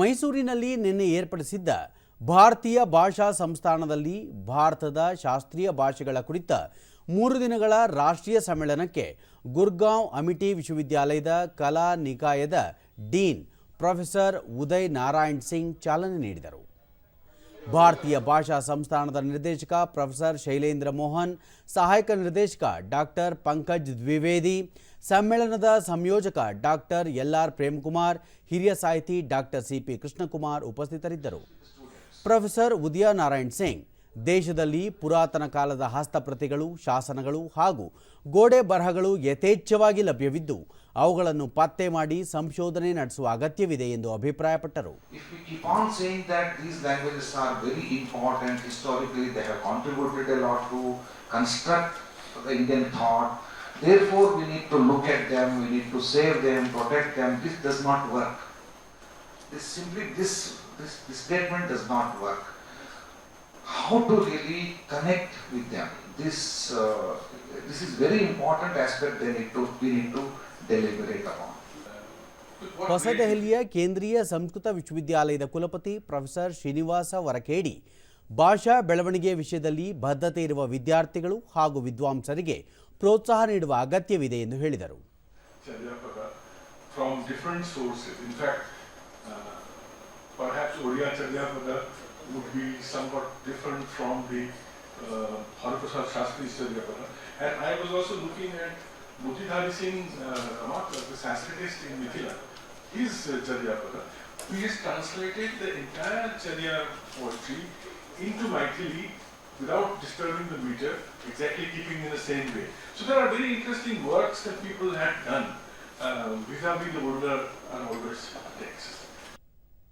ಮೈಸೂರಿನಲ್ಲಿ ನಿನ್ನೆ ಏರ್ಪಡಿಸಿದ್ದ ಭಾರತೀಯ ಭಾಷಾ ಸಂಸ್ಥಾನದಲ್ಲಿ ಭಾರತದ ಶಾಸ್ತ್ರೀಯ ಭಾಷೆಗಳ ಕುರಿತ ಮೂರು ದಿನಗಳ ರಾಷ್ಟ್ರೀಯ ಸಮ್ಮೇಳನಕ್ಕೆ ಗುರ್ಗಾಂವ್ ಅಮಿಟಿ ವಿಶ್ವವಿದ್ಯಾಲಯದ ಕಲಾ ನಿಕಾಯದ ಡೀನ್ ಪ್ರೊಫೆಸರ್ ಉದಯ್ ನಾರಾಯಣ್ ಸಿಂಗ್ ಚಾಲನೆ ನೀಡಿದರು. ಭಾರತೀಯ ಭಾಷಾ ಸಂಸ್ಥಾನದ ನಿರ್ದೇಶಕ ಪ್ರೊಫೆಸರ್ ಶೈಲೇಂದ್ರ ಮೋಹನ್, ಸಹಾಯಕ ನಿರ್ದೇಶಕ ಡಾಕ್ಟರ್ ಪಂಕಜ್ ದ್ವಿವೇದಿ, ಸಮ್ಮೇಳನದ ಸಂಯೋಜಕ ಡಾಕ್ಟರ್ ಎಲ್ ಆರ್ ಪ್ರೇಮ್ಕುಮಾರ್, ಹಿರಿಯ ಸಾಹಿತಿ ಡಾಕ್ಟರ್ ಸಿ ಪಿ ಕೃಷ್ಣಕುಮಾರ್ ಉಪಸ್ಥಿತರಿದ್ದರು. ಪ್ರೊಫೆಸರ್ ಉದಯ ನಾರಾಯಣ್ ಸಿಂಗ್ ದೇಶದಲ್ಲಿ ಪುರಾತನ ಕಾಲದ ಹಸ್ತಪ್ರತಿಗಳು ಶಾಸನಗಳು ಹಾಗೂ ಗೋಡೆ ಬರಹಗಳು ಯಥೇಚ್ಛವಾಗಿ ಲಭ್ಯವಿದ್ದು ಅವುಗಳನ್ನು ಪತ್ತೆ ಮಾಡಿ ಸಂಶೋಧನೆ ನಡೆಸುವ ಅಗತ್ಯವಿದೆ ಎಂದು ಅಭಿಪ್ರಾಯಪಟ್ಟರು this statement does not work. how to really connect with them. This uh, this is very important aspect they need to be need to deliberate upon. ಹೊಸ ದೆಹಲಿಯ ಕೇಂದ್ರೀಯ ಸಂಸ್ಕೃತ ವಿಶ್ವವಿದ್ಯಾಲಯದ ಕುಲಪತಿ ಪ್ರೊಫೆಸರ್ ಶ್ರೀನಿವಾಸ ವರಕೇಡಿ ಭಾಷಾ ಬೆಳವಣಿಗೆ ವಿಷಯದಲ್ಲಿ ಬದ್ಧತೆ ಇರುವ ವಿದ್ಯಾರ್ಥಿಗಳು ಹಾಗೂ ವಿದ್ವಾಂಸರಿಗೆ ಪ್ರೋತ್ಸಾಹ ನೀಡುವ ಅಗತ್ಯವಿದೆ ಎಂದು ಹೇಳಿದರು would be somewhat different from the uh, Hariprasad Shastri Charyapaka. And I was also looking at Mutidhari Singh uh, the Sanskritist in Mithila, his uh. He has translated the entire Charya poetry into Maithili without disturbing the meter, exactly keeping in the same way. So there are very interesting works that people had done uh, vis-a-vis the older and older texts.